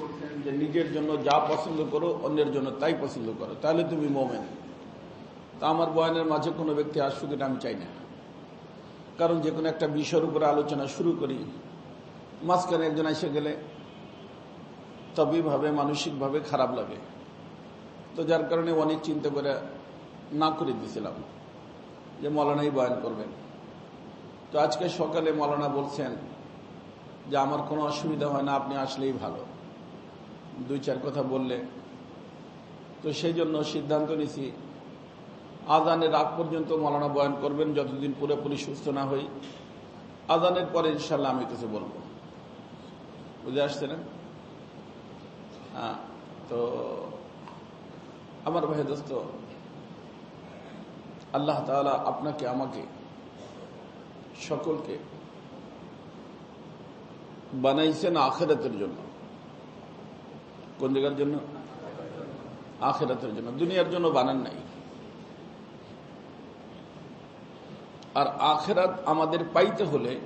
বলছেন যে নিজের জন্য যা পছন্দ করো, অন্যের জন্য তাই পছন্দ করো। তাহলে তুমি মোমেন। তা আমার বয়ানের মাঝে কোনো ব্যক্তি আসুক এটা আমি চাই না। কারণ যে কোনো একটা বিষয়ের উপরে আলোচনা শুরু করি, মাঝখানে একজন এসে গেলে তবেভাবে মানসিকভাবে খারাপ লাগে। তো যার কারণে অনেক চিন্তা করে না করে দিয়েছিলাম যে মৌলানাই বয়ান করবেন। তো আজকে সকালে মৌলানা বলছেন যে, আমার কোনো অসুবিধা হয় না, আপনি আসলেই ভালো। দুই চার কথা বললে। তো সেই জন্য সিদ্ধান্ত নিছি, আজানের আগ পর্যন্ত মৌলানা বয়ান করবেন, যতদিন পুরোপুরি সুস্থ না হই। আজানের পরে ইনশাল্লাহ আমি কিছু বলব। বুঝে আসছে না? হ্যাঁ তো আমার ভাই দোস্ত, আল্লাহ তালা আপনাকে, আমাকে সকলকে বানাইছেন আখেরাতের জন্য। কোন জায়গার জন্য? আখেরাতের জন্য। দুনিয়ার জন্য বানান নাই। আর আখেরাত আমাদের পাইতে হলে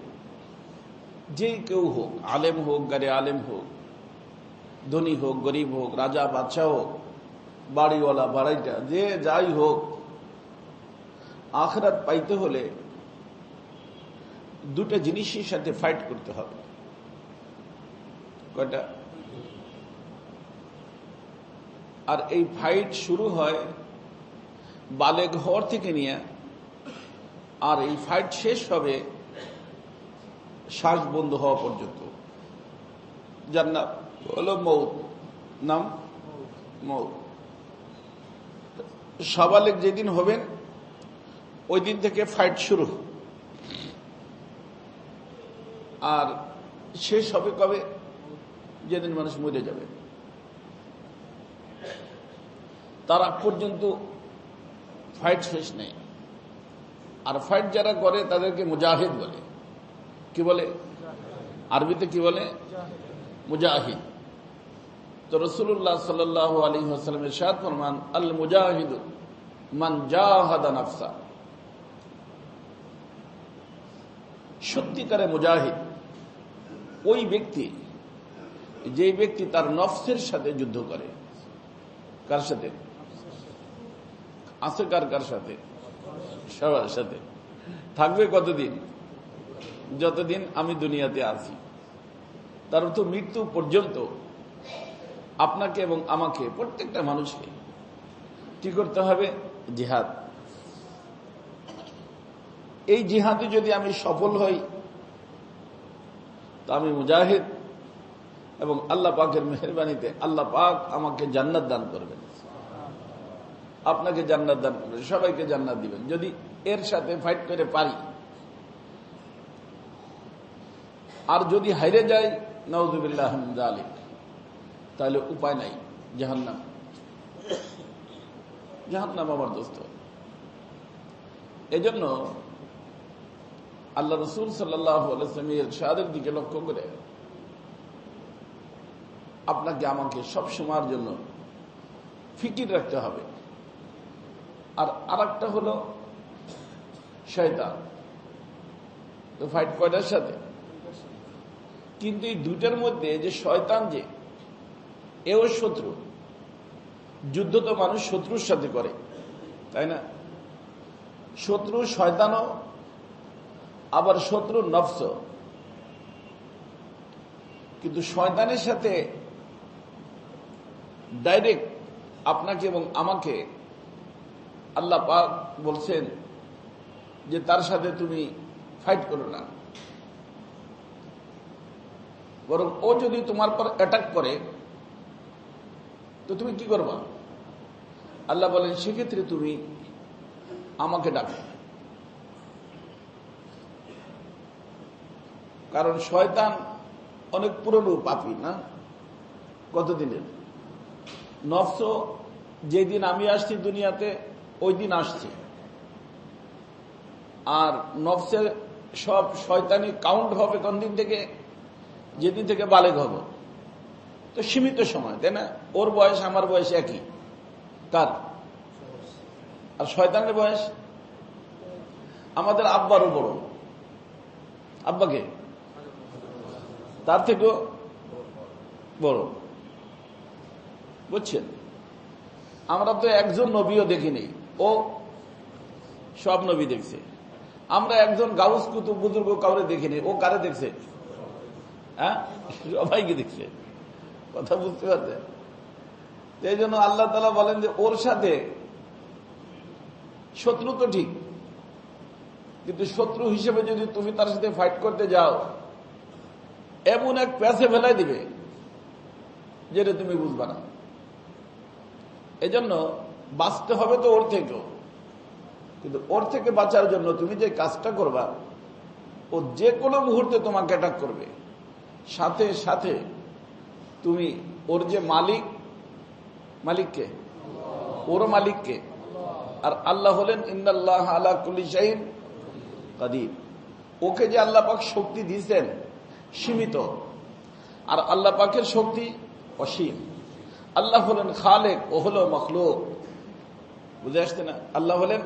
যে কেউ হোক, আলেম হোক গারে আলেম হোক, ধনী হোক, গরিব হোক, রাজা, বাদশাহ হোক, বাড়িওয়ালা, বাড়াইটা, যে যাই হোক, আখরাত পাইতে হলে দুটা জিনিসের সাথে ফাইট করতে হবে। কয়টা? আর এই ফাইট শুরু হয় বালে ঘর থেকে নিয়ে। আর এই ফাইট শেষ হবে শ্বাস বন্ধ হওয়া পর্যন্ত। যার নাম হলো মৌত নাম? মৌত সবালেক যেদিন হবেন, ওই দিন থেকে ফাইট শুরু। আর শেষ হবে কবে? যেদিন মানুষ মরে যাবে। তার পর্যন্ত ফাইট শেষ নেই। আর ফাইট যারা করে তাদেরকে মুজাহিদ বলে। কি বলে? আরবিতে কি বলে? মুজাহিদ। তো রসুল্লাহ সাল আলী হাসলামের সাদ ফরমান, আল মুজাহিদ মান জাহাদা সত্যিকারে মুজাহিদ ওই ব্যক্তি যে ব্যক্তি তার নফসের সাথে যুদ্ধ করে। কার সাথে? আছে কার কার সাথে? সবার সাথে। থাকবে কতদিন? যতদিন আমি দুনিয়াতে আছি। তার অর্থ মৃত্যু পর্যন্ত আপনাকে এবং আমাকে, প্রত্যেকটা মানুষকে কি করতে হবে? জিহাদ। এই জিহাদে যদি আমি সফল হই, তা আমি মুজাহিদ এবং আল্লাহ পাকের মেহরবানিতে আল্লাহ পাক আমাকে জান্নাত দান করবেন। আপনাকে জান্নাত দান করবেন সবাইকে জান্নাত দিবেন। যদি এর সাথে ফাইট করে পারি। আর যদি হাইরে যাই নওজুবিল্লাহ আলী তাহলে উপায় নাই, জাহান্নাম। জাহান্নাম আমার দোস্ত। এজন্য আল্লাহ রসুল সাল্লামের সাদের দিকে লক্ষ্য করে আপনাকে আমাকে সব সময়ের জন্য ফিকির রাখতে হবে। আর আর একটা হল শয়তান। তো ফাইট কয়টার সাথে? কিন্তু এই দুইটার মধ্যে যে শয়তান যে, এও শত্রু। যুদ্ধ তো মানুষ শত্রুর সাথে করে, তাই না? শত্রু শয়তানও, আবার শত্রু নফস কিন্তু শয়তানের সাথে ডাইরেক্ট আপনাকে এবং আমাকে আল্লাহ পাক বলছেন যে তার সাথে তুমি ফাইট করো না। বরং ও যদি তোমার পর অ্যাটাক করে, তো তুমি কি করবা? আল্লাহ বলেন, সেক্ষেত্রে তুমি আমাকে ডাকো। কারণ শয়তান অনেক পুরনো পাপি, না? কতদিনের? নফস, যেদিন আমি আসছি দুনিয়াতে ওই দিন আসছে। আর নফসের সব শয়তানি কাউন্ট হবে কোন দিন থেকে? যেদিন থেকে বালেগ হব। তো সীমিত সময়, তাই না? ওর বয়স, আমার বয়স একই। কার? আর শয়তানের বয়স? আমাদের আব্বারও বড়। আব্বাকে তার থেকেও বড়। বুঝছেন? আমরা তো একজন নবীও দেখিনি। ও সব নবী দেখছে। আমরা একজন গাউস কুতুব বুজুর্গ কাউরে দেখিনি, ও কারে দেখছে? হ্যাঁ? সবাইকে দেখছে। কথা বুঝতে পারছে এই জন্য আল্লাহ তালা বলেন যে, ওর সাথে শত্রু তো ঠিক, কিন্তু শত্রু হিসেবে যদি তুমি তার সাথে ফাইট করতে যাও, এমন এক প্যাসে ফেলাই দিবে, যেটা তুমি বুঝবা না। এজন্য বাঁচতে হবে তো ওর থেকেও। কিন্তু ওর থেকে বাঁচার জন্য তুমি যে কাজটা করবা, ও যে কোনো মুহূর্তে তোমাকে অ্যাটাক করবে। সাথে সাথে তুমি ওর যে মালিক, মালিককে, ওর মালিককে, আর আল্লাহ হলেন ইন্দাল্লাহ আলা কুলি শাহিন কাদির। ওকে যে আল্লাহ পাক শক্তি দিয়েছেন, সীমিত। আর আল্লাহ পাকের শক্তি অসীম। আল্লাহ হলেন খালেক, ও হলো মখলুক। বুঝে আসছে না? আল্লাহ হলেন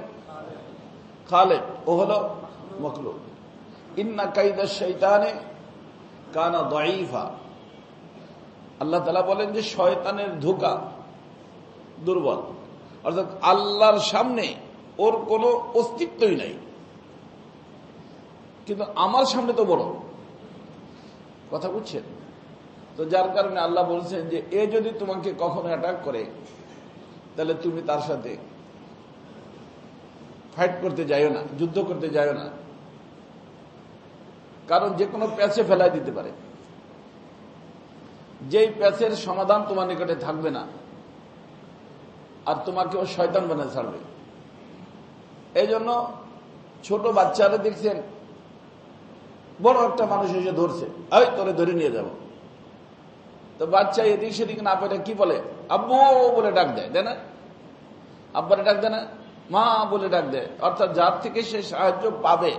খালেক, ও হলো মখলুক। ইন্না কাইদা শৈতানে কানা দঈফা। আল্লাহ তালা বলেন যে শয়তানের ধোকা দুর্বল। অর্থাৎ আল্লাহর সামনে ওর কোনো অস্তিত্বই নাই। কিন্তু আমার সামনে তো বড়। কথা বুঝছেন? তো যার কারণে আল্লাহ বলছেন যে, এ যদি তোমাকে কখনো অ্যাটাক করে, তাহলে তুমি তার সাথে ফাইট করতে যাইও না, যুদ্ধ করতে যাইও না। কারণ যে কোনো প্যাচে ফেলাই দিতে পারে। যেই প্যাচের সমাধান তোমার নিকটে থাকবে না, আর তোমাকে ও শয়তান বানিয়ে ছাড়বে। এই জন্য ছোট বাচ্চারা দেখছেন, বড় একটা মানুষ এসে ধরছে ওই তোরে ধরে নিয়ে যাব। তো বাচ্চা এদিক সেদিক না পেরে কি বলে? আব্বু বলে ডাক দেয়, তাই না? আব্বারে ডাক দেয় না? মা বলে ডাক দেয় অর্থাৎ যার থেকে সে সাহায্য পাবে,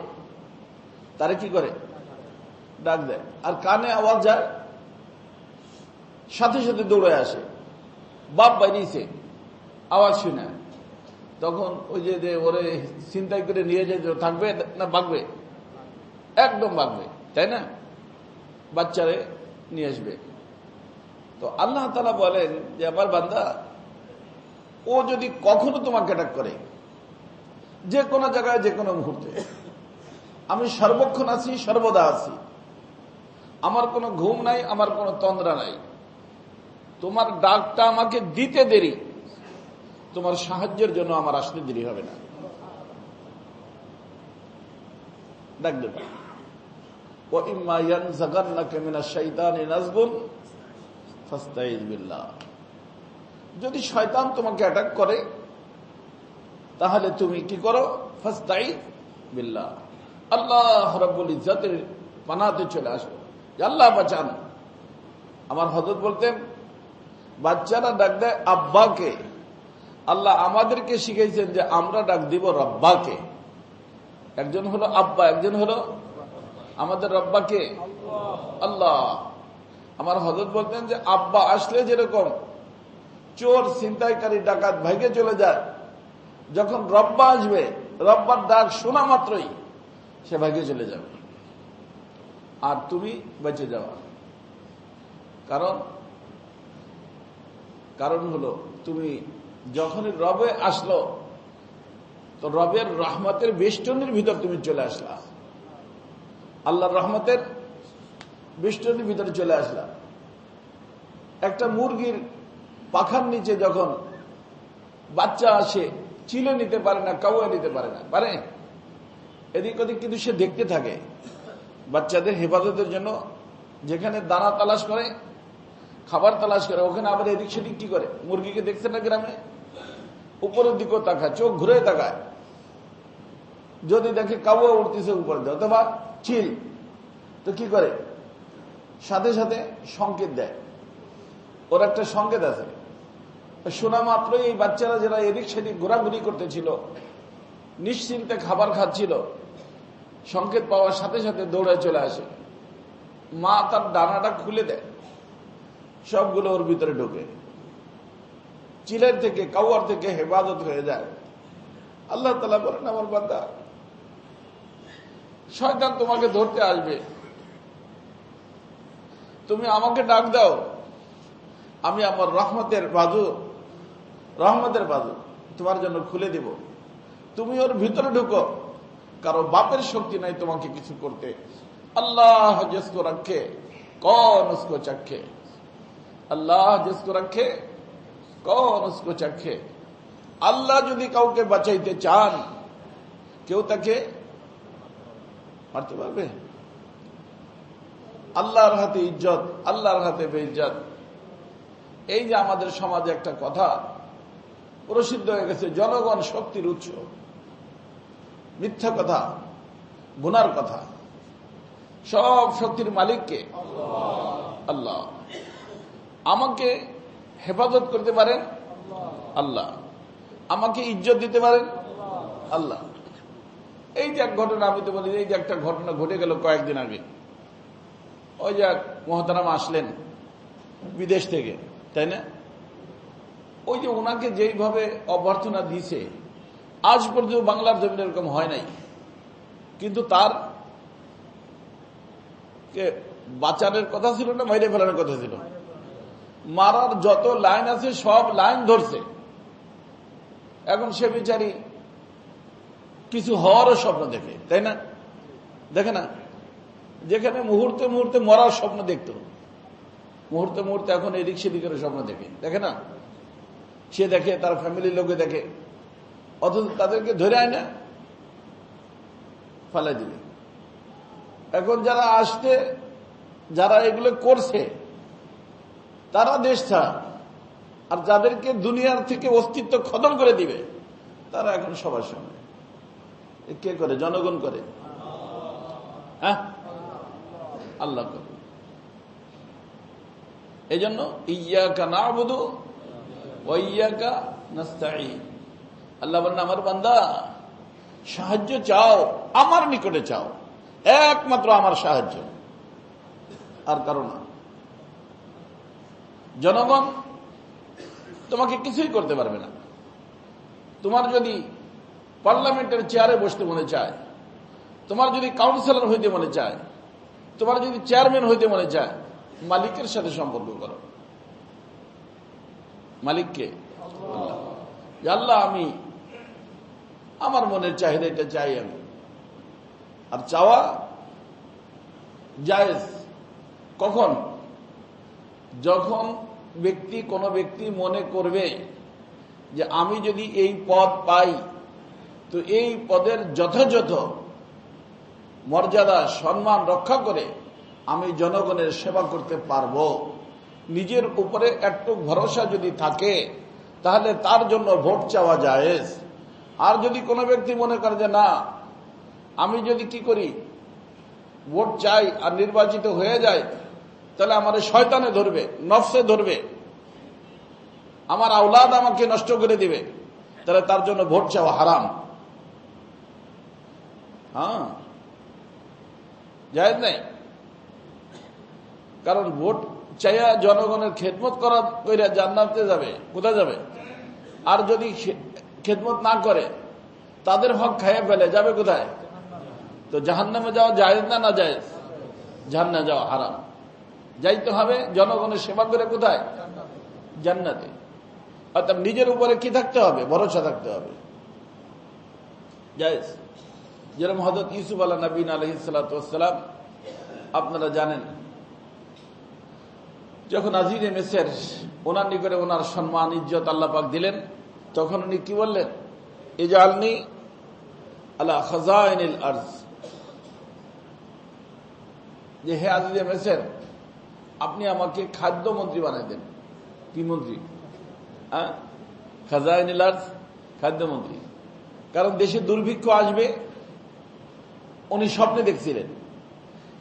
তারে কি করে? ডাক দেয়। আর কানে আওয়াজ যায়, সাথে সাথে দৌড়ে আসে। বাপ বাইরেছে, আওয়াজ শুনে। তখন ওই যে ওরে চিন্তাই করে নিয়ে যেতে থাকবে না বাগবে একদম বাগবে তাই না? বাচ্চারে নিয়ে আসবে। তো আল্লাহ তালা বলেন যে, আমার বান্দা, ও যদি কখনো তোমাকে অ্যাটাক করে যে কোনো জায়গায়, যে কোনো মুহূর্তে। আমি সর্বক্ষণ আছি, সর্বদা আছি। আমার কোনো ঘুম নাই, আমার কোনো তন্দ্রা নাই। তোমার ডাকটা আমাকে দিতে দেরি। তোমার সাহায্যের জন্য আমার আসতে দেরি হবে না। ডাক যদি শয়তান তোমাকে অ্যাটাক করে তাহলে তুমি কি করো? ফাস্তাই আল্লাহ রব্বুল ইজ্জাতের পানাতে চলে আসো। আল্লাহ, বাঁচান। আমার হজরত বলতেন, বাচ্চারা ডাক দেয় আব্বাকে। আল্লাহ আমাদেরকে শিখাইছেন যে আমরা ডাক দিব রব্বাকে। একজন হলো আব্বা, একজন হলো আমাদের রব্বাকে। আল্লাহ, আমার হজরত বলতেন যে আব্বা আসলে যেরকম চোর, ছিনতাইকারী, ডাকাত ভাইকে চলে যায়। যখন রব্বা আসবে, রব্বার ডাক শোনা মাত্রই সে ভাইকে চলে যাবে। আর তুমি বেঁচে যাওয়া কারণ কারণ হলো, তুমি যখনই রবে আসলো, তো রবের রহমতের বেষ্টনের ভিতর তুমি চলে আসলা। আল্লাহর রহমতের বেষ্টনের ভিতরে চলে আসলা। একটা মুরগির পাখার নিচে যখন বাচ্চা আসে চিলে নিতে পারে না, কাউয়া নিতে পারে না। পারে? এদিক ওদিক কিন্তু সে দেখতে থাকে। বাচ্চাদের হেফাজতের জন্য যেখানে দানা তালাশ করে, খাবার তালাশ করে, ওখানে আবার এদিক সেদিক কি করে? মুরগিকে দেখছে না গ্রামে? উপরের দিকেও তাকায়, চোখ ঘুরে তাকায়। যদি দেখে কাউয়া উঠতেছে উপরে অথবা চিল, তো কি করে? সাথে সাথে সংকেত দেয়। ওর একটা সংকেত আছে। শোনা মাত্রই এই বাচ্চারা যারা এদিক সেদিক ঘোরাঘুরি করতেছিল, নিশ্চিন্তে খাবার খাচ্ছিল, সংকেত পাওয়ার সাথে সাথে দৌড়ে চলে আসে। মা তার ডানাটা খুলে দেয়, সবগুলো ওর ভিতরে ঢোকে। চিলের থেকে, কাউয়ার থেকে হেফাজত হয়ে যায়। আল্লাহ তালা বলেন, আমার বান্দা, শয়তান তোমাকে ধরতে আসবে। তুমি আমাকে ডাক দাও। আমি আমার রহমতের বাজু রহমতের বাজু তোমার জন্য খুলে দেব। তুমি ওর ভিতরে ঢুকো। কারও বাপের শক্তি নাই তোমাকে কিছু করতে। আল্লাহ রাখে, কন চাক্ষে আল্লাহ রাখে, কন চাক্ষে আল্লাহ যদি কাউকে বাঁচাইতে চান, কেউ তাকে মারতে পারবে? আল্লাহর হাতে ইজ্জত, আল্লাহর হাতে বেইজ্জত। এই যে আমাদের সমাজে একটা কথা প্রসিদ্ধ হয়ে গেছে, জনগণ শক্তির উৎস। মিথ্যা কথা, গুনার কথা। সব শক্তির মালিককে আল্লাহ। আমাকে হেফাজত করতে পারেন? আল্লাহ। আমাকে ইজ্জত দিতে পারেন? আল্লাহ। এই যে এক ঘটনা আমি তো বলি, এই যে একটা ঘটনা ঘটে গেল কয়েকদিন আগে। ওই যে মহতারাম আসলেন বিদেশ থেকে, তাই না? ওই যে ওনাকে যেইভাবে অভ্যর্থনা দিয়েছে, আজ পর্যন্ত বাংলার জমিন এরকম হয় নাই। কিন্তু তার বাঁচানোর কথা ছিল না মাইরে ফেলানোর কথা ছিল? মারার যত লাইন আছে, সব লাইন ধরছে। এখন সে বিচারি কিছু হওয়ারও স্বপ্ন দেখে, তাই না? দেখে না? যেখানে মুহূর্তে মুহূর্তে মরার স্বপ্ন দেখত, মুহূর্তে মুহূর্তে এখন এদিক সেদিকের স্বপ্ন দেখে দেখে না? সে দেখে, তার ফ্যামিলির লোকে দেখে। অথচ তাদেরকে ধরে আয় না ফালাই দিবে এখন যারা আসতে যারা এগুলো করছে, তারা দেশ ছাড়া। আর যাদেরকে দুনিয়ার থেকে অস্তিত্ব খতম করে দিবে, তারা এখন সবার সামনে। কে করে? জনগণ করে। হ্যাঁ? আল্লাহ করে। এই জন্য ইয়াকা না বুধু ওয়াইয়াকা আল্লাহ বলেন, আমার বান্দা, সাহায্য চাও, আমার নিকটে চাও। একমাত্র আমার সাহায্য। আর কারণ না। জনগণ তোমাকে কিছুই করতে পারবে না। তোমার যদি পার্লামেন্টের চেয়ারে বসতে মনে চায়, তোমার যদি কাউন্সিলর হইতে মনে চায়, তোমার যদি চেয়ারম্যান হইতে মনে চায়, মালিকের সাথে সম্পর্ক করো। মালিককে। আল্লাহ আমি আমার মনের চাহিদা এটা চাই আমি। আর চাওয়া জায়েজ। কখন? যখন ব্যক্তি, কোন ব্যক্তি মনে করবে যে আমি যদি এই পদ পাই, তো এই পদের যথাযথ মর্যাদা, সম্মান রক্ষা করে আমি জনগণের সেবা করতে পারব। নিজের উপরে একটু ভরসা যদি থাকে, তাহলে তার জন্য ভোট চাওয়া যায় আর যদি কোনো ব্যক্তি মনে করে যে না, আমি যদি কি করি, ভোট চাই আর নির্বাচিত হয়ে যায়, তাহলে আমার শয়তানে ধরবে, নফসে ধরবে। আমার আওলাদ আমাকে নষ্ট করে দিবে, তাহলে তার জন্য ভোট চাওয়া হারাম। হ্যাঁ? যায় নাই? কারণ ভোট চাইয়া জনগণের খেদমত করা কইরা জান্নাতে যাবে, কোথায় যাবে? আর যদি খেদমত না করে, তাদের হক খাইয়ে ফেলে, যাবে কোথায়? তো জাহান্নামে যাওয়া যায় না না যায় জাহান্না যাওয়া হারাম। যাইতে হবে, জনগণের সেবা করে কোথায়? জান্নাতে। অর্থাৎ নিজের উপরে কি থাকতে হবে? ভরসা থাকতে হবে। জায়েজ। যেরকম হজরত ইউসুফ আল্লাহ নবীন আলহিসাম আপনারা জানেন যখন আজিরে মেসের ওনার নিকটে ওনার সম্মান, ইজ্জত আল্লাপাক দিলেন, তখন উনি কি বললেন? ইজালনি আল্লাহ খাজাইনিল আর্জ। যে হে আজিজে মেসের আপনি আমাকে খাদ্য মন্ত্রী বানাই দেন। কি মন্ত্রী? হ্যাঁ? খাজাইনিল আর্জ, খাদ্যমন্ত্রী। কারণ দেশে দুর্ভিক্ষ আসবে, উনি স্বপ্নে দেখছিলেন।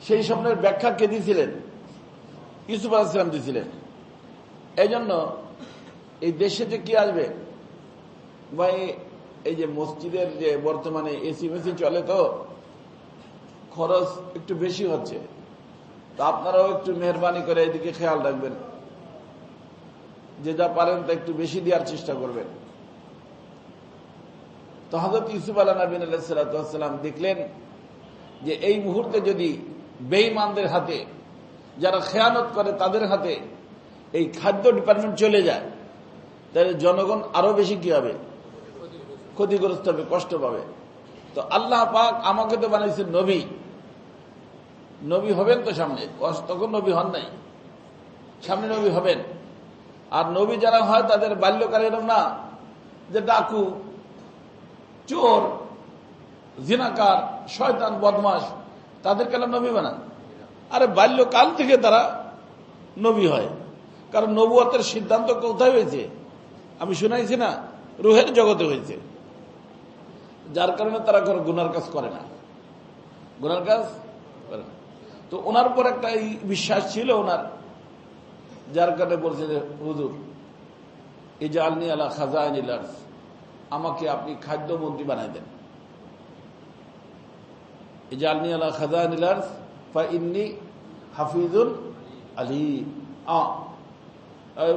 সেই স্বপ্নের ব্যাখ্যা কে দিয়েছিলেন ইউসুফ আলাহিসাম দিয়েছিলেন এই জন্য এই দেশে যে কি আসবে? বা এই যে মসজিদের যে বর্তমানে এসি মেসি চলে তো খরচ একটু বেশি হচ্ছে। তো আপনারাও একটু মেহরবানি করে এদিকে খেয়াল রাখবেন। যে যা পারেন তা একটু বেশি দেওয়ার চেষ্টা করবেন। তো হজরত ইউসুফ আল্লাহ নবীন আলাহিসাল্লাম দেখলেন যে এই মুহূর্তে যদি বেইমানদের হাতে যারা খেয়ানত করে তাদের হাতে এই খাদ্য ডিপার্টমেন্ট চলে যায়, তাহলে জনগণ আরও বেশি কি হবে? ক্ষতিগ্রস্ত হবে, কষ্ট পাবে। তো আল্লাহ পাক আমাকে তো বানাইছে নবী। নবী হবেন তো সামনে তখন নবী হন নাই। সামনে নবী হবেন। আর নবী যারা হয় তাদের বাল্যকাল এরম না, যে ডাকু, চোর, জিনাকার, শয়তান বদমাস তাদের কেন নবী বানান। আরে বাল্যকাল থেকে তারা নবী হয়। কারণ নবুয়তের সিদ্ধান্ত কোথায় হয়েছে? আমি শুনাইছি না, রুহের জগতে হয়েছে। যার কারণে তারা কোনো গুনার কাজ করে না। গুনার কাজ করে না। তো ওনার পর একটা এই বিশ্বাস ছিল ওনার। যার কারণে বলছে যে, হুজুর এই যে আলনি আলা খাজা আমাকে আপনি খাদ্যমন্ত্রী বানাই দেন। এই যে আলনি আলা ইন্নি হাফিজুল আলী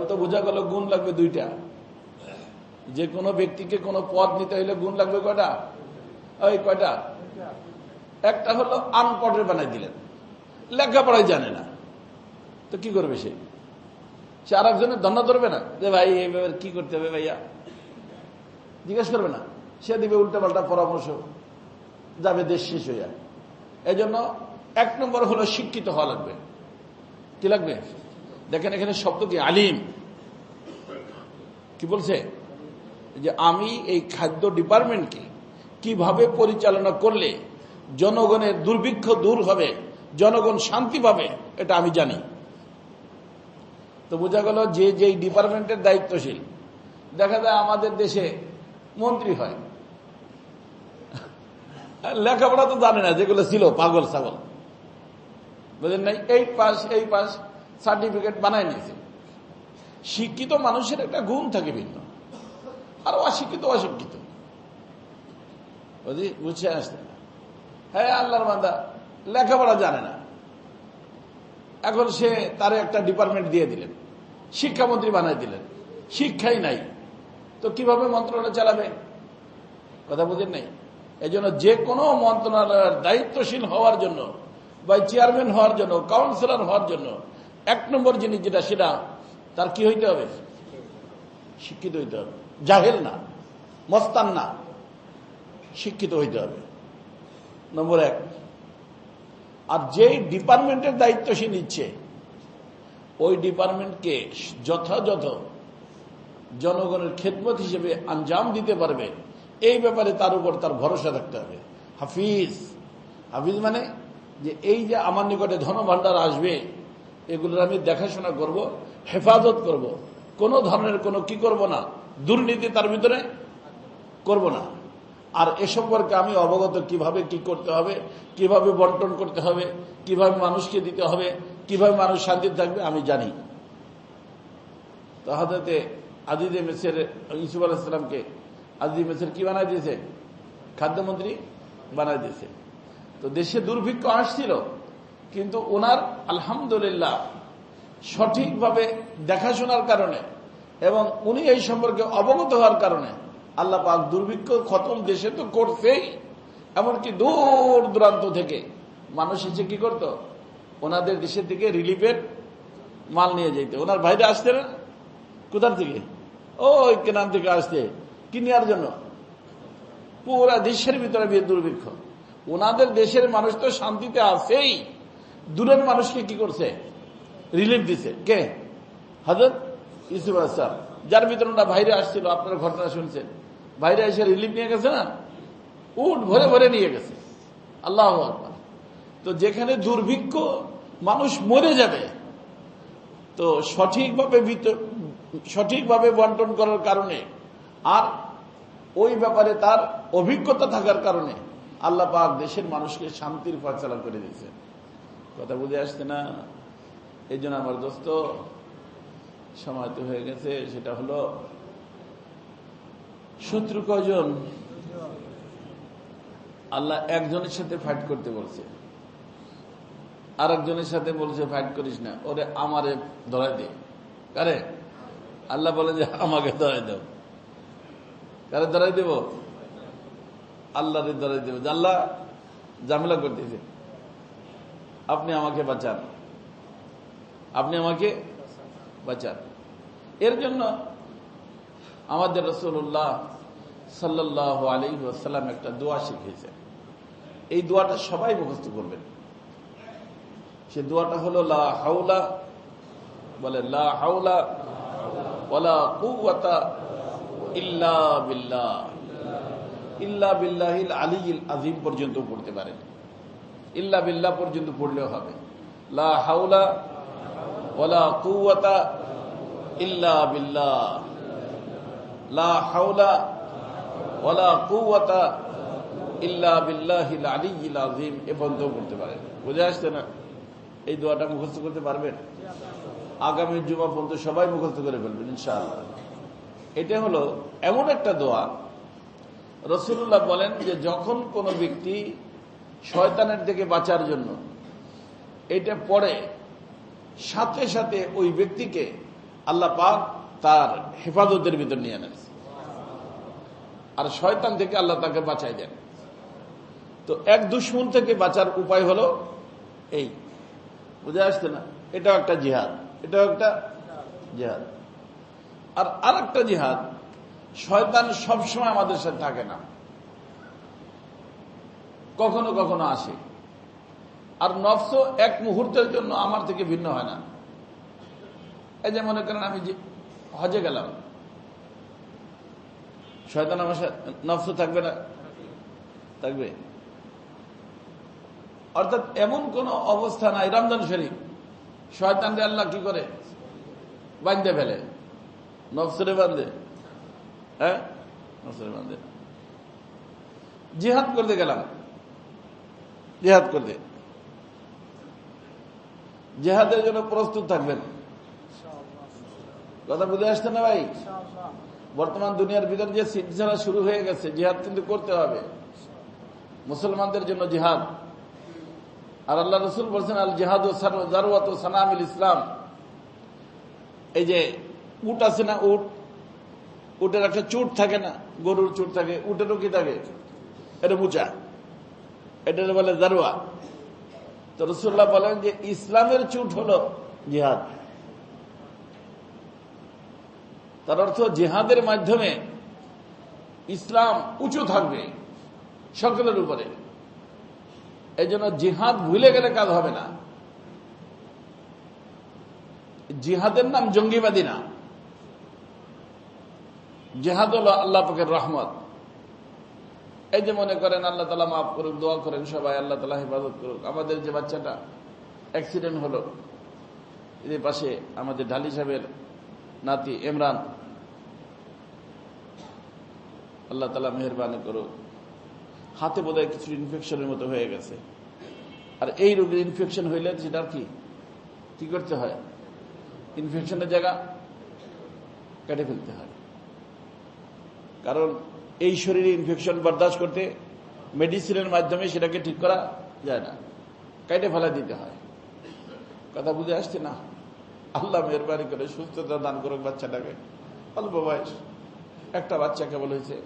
তো বোঝা গেল, গুণ লাগবে দুইটা। যে কোনো ব্যক্তিকে কোনো পদ নিতে হইলে গুণ লাগবে কয়টা? ওই কয়টা? একটা হলো আনপটের বানাই দিলেন। লেখাপড়াই জানে না। তো কি করবে সে? সে আর একজনের দণ্ড ধরবে না? যে ভাই এইভাবে কি করতে হবে ভাইয়া? জিজ্ঞেস করবে না। সে দিবে উল্টা পাল্টা পরামর্শ। যাবে দেশ শেষ হয়ে এই জন্য এক নম্বর হলো শিক্ষিত হওয়া লাগবে। কি লাগবে? দেখেন এখানে শব্দ কি? আলিম। কি বলছে? যে আমি এই খাদ্য ডিপার্টমেন্টকে কীভাবে পরিচালনা করলে জনগণের দুর্ভিক্ষ দূর হবে, জনগণ শান্তি পাবে, এটা আমি জানি। তো বোঝা গেল যে যেই ডিপার্টমেন্টের দায়িত্বশীল, দেখা যায় আমাদের দেশে মন্ত্রী হয়। লেখাপড়া তো জানে না, যেগুলো ছিল পাগল ছাগল। বুঝলেন নাই, এই পাস এই পাস, সার্টিফিকেট বানায় নিয়েছে। শিক্ষিত মানুষের একটা গুণ থাকে ভিন্ন। আর অশিক্ষিত অশিক্ষিত। বুঝি আসতে হ্যাঁ আল্লাহর মান্দা লেখাপড়া জানে না। এখন সে তার একটা ডিপার্টমেন্ট দিয়ে দিলেন। শিক্ষামন্ত্রী বানাই দিলেন। শিক্ষাই নাই। তো কীভাবে মন্ত্রণালয় চালাবে? কথা বুঝেন নাই। এই যে কোনো মন্ত্রণালয়ের দায়িত্বশীল হওয়ার জন্য বা চেয়ারম্যান হওয়ার জন্য, কাউন্সিলর হওয়ার জন্য, এক নম্বর জিনিস যেটা, সেটা, তার কি হইতে হবে? শিক্ষিত হইতে হবে। জাহেল না, মস্তান না, শিক্ষিত হইতে হবে। নম্বর এক, আর যেই ডিপার্টমেন্টের দায়িত্ব সে নিচ্ছে, ওই ডিপার্টমেন্টকে যথাযথ জনগণের খেদমত হিসেবে আঞ্জাম দিতে পারবে, এই ব্যাপারে তার উপর তার ভরসা রাখতে হবে। হাফিজ হাফিজ মানে যে এই যে আমার নিকটে ধন ধনভাণ্ডার আসবে, এগুলোর আমি দেখাশোনা করব, হেফাজত করব। কোনো ধরনের কোনো কি করব না, দুর্নীতি তার ভিতরে করব না। আর এ সম্পর্কে আমি অবগত কীভাবে কি করতে হবে, কীভাবে বন্টন করতে হবে, কীভাবে মানুষকে দিতে হবে, কীভাবে মানুষ শান্তি থাকবে, আমি জানি। তো হাজরতে আজিদে মেসের ইসুফ আলাহিসামকে আজিদে মেসের কি বানাই দিয়েছে? খাদ্যমন্ত্রী বানাই দিয়েছে। তো দেশে দুর্ভিক্ষ আসছিল, কিন্তু ওনার আলহামদুলিল্লাহ সঠিকভাবে দেখাশোনার কারণে এবং উনি এই সম্পর্কে অবগত হওয়ার কারণে আল্লাহ পাক দুর্ভিক্ষ খতম দেশে তো করছেই, এমনকি দূর দূরান্ত থেকে মানুষ এসে কি করত? ওনাদের দেশের থেকে রিলিফের মাল নিয়ে যেতে ওনার ভাইরা আসতে না? কোথার থেকে? ওই কেনান থেকে আসতে কি নেওয়ার জন্য? পুরা দেশের ভিতরে বিয়ে দুর্ভিক্ষ। ওনাদের দেশের মানুষ তো শান্তিতে আছেই। দূরের মানুষকে কি করছে? রিলিফ দিছে। কে? হাজর ইসুফ আসলাম যার ভিতরে ওরা বাইরে আসছিল, আপনার ঘটনা শুনছেন। বাইরে এসে রিলিফ নিয়ে গেছে না? উঠ ভরে ভরে নিয়ে গেছে। আল্লাহ তো যেখানে দুর্ভিক্ষ, মানুষ মরে যাবে। তো সঠিকভাবে সঠিকভাবে বন্টন করার কারণে আর ওই ব্যাপারে তার অভিজ্ঞতা থাকার কারণে আল্লাহ পাক দেশের মানুষকে শান্তির ফয়সলা করে দিয়েছে। কথা বুঝে আসছে না? এই জন্য আমার দোস্ত, সময় তো হয়ে গেছে, সেটা হলো, শত্রু কজন আল্লাহ একজনের সাথে ফাইট করতে বলছে। আর একজনের সাথে বলছে ফাইট করিস না, ওরে আমারে ধরাই দে। কারে? আল্লাহ বলে যে, আমাকে ধরাই দেব কারে ধরাই দেব? আল্লাহরে ধরাই দেব। আল্লাহ জামেলা করতেছে আপনি আমাকে বাঁচান। আপনি আমাকে বাঁচান। এর জন্য আমাদের রসুল্লাহ সাল্লাহ আলী আসাল্লাম একটা দোয়া শিখিয়েছেন। এই দোয়াটা সবাই মুখস্থ করবেন। সে দোয়াটা হলো, লা হাউলা বলে, লা হাউলা কুওয়াতা ইল্লা বিল্লাহ। ইল্লা বিল্লাহিল আলিল আজিম পর্যন্ত পড়তে পারেন ইল্লা বিল্লাহ পর্যন্ত পড়লেও হবে। লা হাউলা ওয়ালা কুওয়াতা ইল্লা বিল্লাহ। লা হাউলা ওয়ালা কুওয়াতা ইল্লা বিল্লাহিল আলিল আজিম এ পর্যন্ত পড়তে পারেন বুঝে আসছে না? এই দোয়াটা মুখস্থ করতে পারবেন? আগামী জুমা পর্যন্ত সবাই মুখস্থ করে ফেলবেন, ইনশাআল্লাহ। এটা হলো এমন একটা দোয়া রসুল্লাহ বলেন যে যখন কোনো ব্যক্তি শয়তানের থেকে বাঁচার জন্য এটা পড়ে, সাথে সাথে ওই ব্যক্তিকে আল্লাহ পাক তার হেফাজতের ভিতর নিয়ে নেন। আর শয়তান থেকে আল্লাহ তাকে বাঁচাই দেন। তো এক দুশ্মন থেকে বাঁচার উপায় হলো এই। বুঝে আসছে না? এটাও একটা জিহাদ, এটাও একটা জিহাদ। আর আর একটা জিহাদ শয়তান সবসময় আমাদের সাথে থাকে না। কখনো কখনো আসে। আর নফস এক মুহূর্তের জন্য আমার থেকে ভিন্ন হয় না। এই যে মনে করেন আমি হজে গেলাম। শয়তান আমার নফস থাকবে না? থাকবে। অর্থাৎ এমন কোন অবস্থা নাই, রমজান শরীফ। শয়তান আল্লাহ কি করে? বাঁধতে ফেলে। নফসরে বাঁধে। হ্যাঁ? বাঁধে জিহাদ করতে গেলাম। জিহাদ করতে জেহাদের জন্য প্রস্তুত থাকবেন। কথা বুঝে আসছে না ভাই? বর্তমান দুনিয়ার ভিতর যে সিলসিলা শুরু হয়ে গেছে, জিহাদ কিন্তু করতে হবে। মুসলমানদের জন্য জিহাদ। আর আল্লাহ রসুল বলছেন, আল জেহাদ জারুয়াত সানামিল ইসলাম। এই যে উট আছে না উট? উটের একটা চুট থাকে না, গরুর চুট থাকে, উটেরও কি থাকে? এটা মুচা এটা বলে দারোয়া তো রসুল্লাহ বলেন যে ইসলামের চুট হলো জিহাদ। তার অর্থ জেহাদের মাধ্যমে ইসলাম উঁচু থাকবে সকলের উপরে। এই জন্য জিহাদ ভুলে গেলে কাজ হবে না। জিহাদের নাম জঙ্গিবাদী না। জেহাদ আল্লাহ পাকের রহমত। এই যে মনে করেন আল্লাহ তালা মাফ করুক, দোয়া করেন সবাই, আল্লাহ তালা হেফাজত করুক। আমাদের যে বাচ্চাটা অ্যাক্সিডেন্ট হলো, এদের পাশে আমাদের ঢালি সাহেবের নাতি ইমরান। আল্লাহ তালা মেহরবানি করুক। হাতে বোধহয় কিছু ইনফেকশনের মতো হয়ে গেছে। আর এই রোগের ইনফেকশন হইলে সেটার কি? কি করতে হয়? ইনফেকশনের জায়গা কেটে ফেলতে হয়। কারণ এই শরীরে ইনফেকশন বরদাস্ত করতে মেডিসিনের মাধ্যমে সেটাকে ঠিক করা যায় না। কেটে ফেলা দিতে হয়। কথা বুঝে আসছে না? আল্লাহ মেহরবানি করে, সুস্থতা দান করুক বাচ্চাটাকে। অল্প বয়স। একটা বাচ্চা কেবল হয়েছে,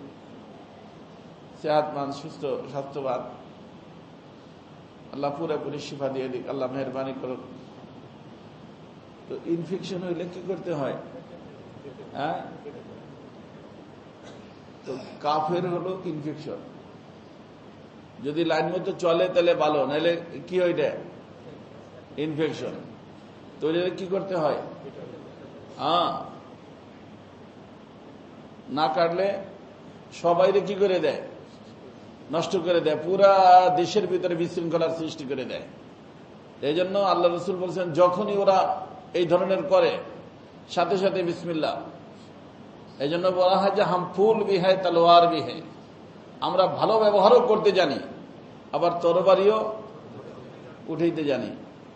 সেহাতমান, সুস্থ, স্বাস্থ্যবান। আল্লাহ পুরাপুরি শিফা দিয়ে দিক, আল্লাহ মেহরবানি করুক। তো ইনফেকশন হইলে কি করতে হয়? হ্যাঁ? কাফের হলো ইনফেকশন যদি লাইন মতো চলে তাহলে ভালো, নাহলে কি হয় এটা? ইনফেকশন তো কি করতে হয়? হ্যাঁ। না কাটলে সবাইরে কি করে দেয়? নষ্ট করে দেয়। পুরা দেশের ভিতরে বিশৃঙ্খলার সৃষ্টি করে দেয়। এই জন্য আল্লাহ রসুল বলছেন, যখনই ওরা এই ধরনের করে, সাথে সাথে বিসমিল্লা এই জন্য বলা হয় যে হাম ফুল বিহায় তালোয়ার বিহে আমরা ভালো ব্যবহারও করতে জানি, আবার তরবারিও উঠাইতে জানি।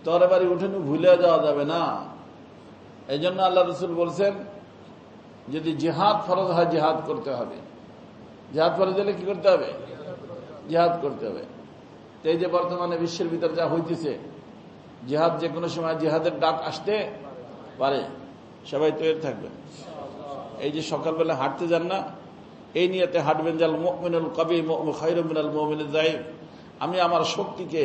তরবারি উঠেন ভুলে যাওয়া যাবে না। এই জন্য আল্লাহ রসুল বলছেন, যদি জেহাদ ফরজ হয়, জেহাদ করতে হবে। জেহাদ ফরজ হলে কি করতে হবে? জেহাদ করতে হবে। এই যে বর্তমানে বিশ্বের ভিতর যা হইতেছে, জেহাদ যে কোনো সময় জেহাদের ডাক আসতে পারে। সবাই তৈরি থাকবেন। এই যে সকালবেলা হাঁটতে যান না, এই নিয়েতে হাঁটবেন, জাল মিনুল কবি খৈরমিনাল মোমিন আমি আমার শক্তিকে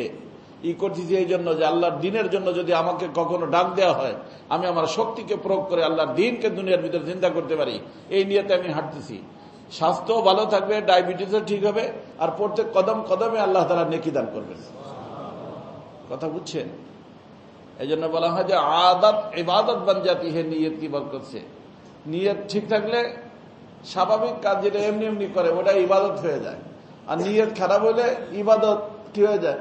ই করতেছি এই জন্য যে আল্লাহর দিনের জন্য যদি আমাকে কখনো ডাক দেওয়া হয়, আমি আমার শক্তিকে প্রয়োগ করে আল্লাহর দিনকে দুনিয়ার ভিতরে চিন্তা করতে পারি। এই নিয়েতে আমি হাঁটতেছি। স্বাস্থ্যও ভালো থাকবে, ডায়াবেটিসও ঠিক হবে, আর প্রত্যেক কদম কদমে আল্লাহ তারা নেকি দান করবেন। কথা বুঝছেন? এই জন্য বলা হয় যে আদাত ইবাদত বান জাতি হে নিয়ত কি নিয়ত ঠিক থাকলে স্বাভাবিক কাজ যেটা এমনি এমনি করে, ওটা ইবাদত হয়ে যায়। আর নিয়ত খারাপ হলে ইবাদত কি হয়ে যায়?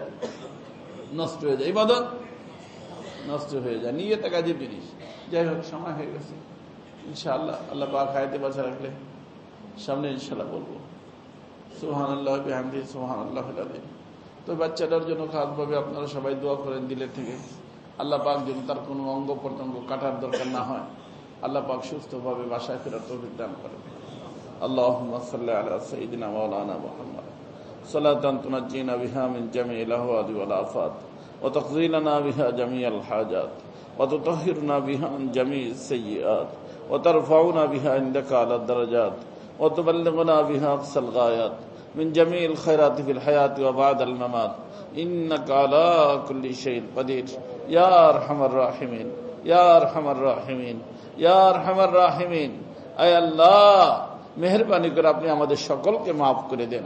নষ্ট হয়ে যায়। ইবাদত নষ্ট হয়ে যায়। নিয়তে কাজের জিনিস। যাই হোক, সময় হয়ে গেছে। ইনশাআল্লাহ, আল্লাহ পাক হায়াতে বাঁচা রাখলে সামনে ইনশাল্লাহ বলব। সুহান আল্লাহ বিহামদি সুহান আল্লাহ তো বাচ্চাটার জন্য খাসভাবে আপনারা সবাই দোয়া করেন দিলের থেকে। আল্লাহ পাক যেন তার কোনো অঙ্গ প্রত্যঙ্গ কাটার দরকার না হয়। আল্লাহ পাক সুস্থভাবে বাসায় ফেরার তৌফিক দান করেন আল্লাহ সাল্লি আলা সাইয়্যিদিনা মাওলানা মুহাম্মদ صلاة تنجينا بها من جميع الأهوال والآفات وتقضي لنا بها جميع الحاجات وتطهرنا بها عن جميع السيئات وترفعنا بها عندك على الدرجات وتبلغنا بها أقصى الغايات من جميع الخيرات في الحياة وبعد الممات إنك على كل شيء قدير يا أرحم الراحمين ইয়ার রাহিমিন ইয়ার রাহিমিন। আল্লাহ, মেহরবানি করে আপনি আমাদের সকলকে মাফ করে দেন।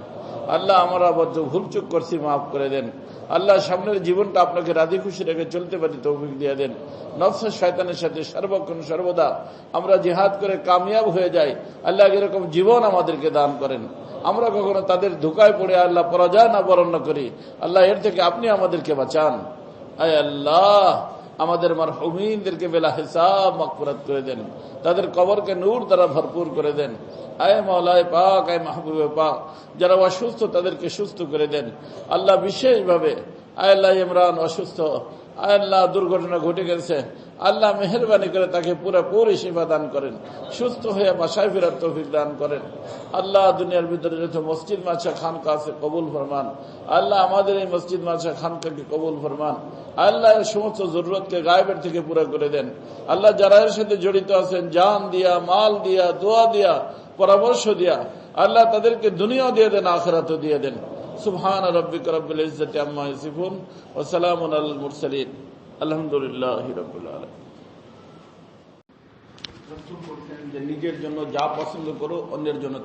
আল্লাহ, আমার আবদ্ধ ভুলচুক করছি, মাফ করে দেন। আল্লাহ, সামনের জীবনটা আপনাকে রাধি খুশি রেখে চলতে পারি, তৌফিক দিয়ে দেন। নফসের শয়তানের সাথে সর্বক্ষণ, সর্বদা আমরা জিহাদ করে কামিয়াব হয়ে যাই। আল্লাহ, এরকম জীবন আমাদেরকে দান করেন। আমরা কখনো তাদের ধোকায় পড়ে আল্লাহ পরাজয় না বরণ্য করি। আল্লাহ, এর থেকে আপনি আমাদেরকে বাঁচান। আয় আল্লাহ আমাদের মার হুমিনদেরকে বেলা হিসাব মকফুরাত করে দেন। তাদের কবরকে নূর দ্বারা ভরপুর করে দেন। আয় মৌলায় পাক, আয় মাহবুবে পাক, যারা অসুস্থ তাদেরকে সুস্থ করে দেন। আল্লাহ বিশেষভাবে, আয় আল্লাহ ইমরান অসুস্থ, আয় আল্লাহ দুর্ঘটনা ঘটে গেছে আল্লাহ মেহরবানি করে তাকে পুরোপুরি সেবা দান করেন, সুস্থ হয়ে বাসায় ফেরার তৌফিক দান করেন। আল্লাহ দুনিয়ার ভিতরে যত মসজিদ মাছা খানকা আছে, কবুল ফরমান। আল্লাহ আমাদের এই মসজিদ মাছা খানকাকে কবুল ফরমান। আল্লাহ সমস্ত জরুরতকে গায়েবের থেকে পুরো করে দেন। আল্লাহ যারা এর সাথে জড়িত আছেন, জান দিয়া, মাল দিয়া, দোয়া দিয়া, পরামর্শ দিয়া, আল্লাহ তাদেরকে দুনিয়াও দিয়ে দেন, আখরাতও দিয়ে দেন। সুবহান রব্বিক রব্বিল ইজ্জতি আম্মা ইয়াসিফুন, ওয়া সালামুন আলাল মুরসালিন। আলহামদুলিল্লাহি যে নিজের জন্য যা পছন্দ করো অন্যের জন্য